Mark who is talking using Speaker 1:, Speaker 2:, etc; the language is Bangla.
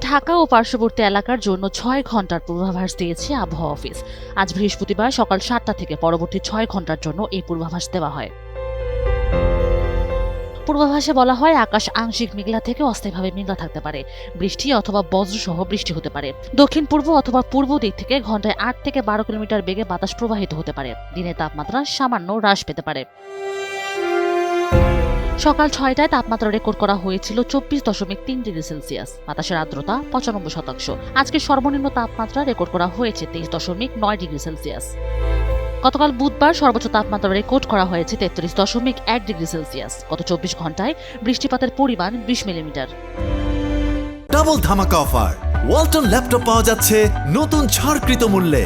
Speaker 1: ঢাকা ও পার্শ্ববর্তী এলাকার জন্য ছয় ঘণ্টার পূর্বাভাস দিয়েছে আবহাওয়া অফিস। আজ বৃহস্পতিবার সকাল সাতটা থেকে পরবর্তী ছয় ঘণ্টার জন্য এই পূর্বাভাস দেওয়া হয়। পূর্বাভাসে বলা হয়, আকাশ আংশিক মেঘলা থেকে অস্থায়ীভাবে মেঘলা থাকতে পারে। বৃষ্টি অথবা বজ্রসহ বৃষ্টি হতে পারে। দক্ষিণ পূর্ব অথবা পূর্ব দিক থেকে ঘন্টায় আট থেকে বারো কিলোমিটার বেগে বাতাস প্রবাহিত হতে পারে। দিনের তাপমাত্রা সামান্য হ্রাস পেতে পারে। সকাল ছয়টায় তাপমাত্রা রেকর্ড করা হয়েছিল চব্বিশ দশমিক তিন ডিগ্রি সেলসিয়াস। বাতাসের আর্দ্রতা পঁচানব্বই শতাংশ। আজকে সর্বনিম্ন তাপমাত্রা রেকর্ড করা হয়েছে তেইশ দশমিক নয় ডিগ্রি সেলসিয়াস। গতকাল বুধবার সর্বোচ্চ তাপমাত্রা রেকর্ড করা হয়েছে তেত্রিশ দশমিক এক ডিগ্রি সেলসিয়াস। গত চব্বিশ ঘন্টায় বৃষ্টিপাতের পরিমাণ বিশ মিলিমিটার।
Speaker 2: ডাবল ধামাকা অফার। ওয়ালটন ল্যাপটপ পাওয়া যাচ্ছে নতুন ছাড়কৃত মূল্যে।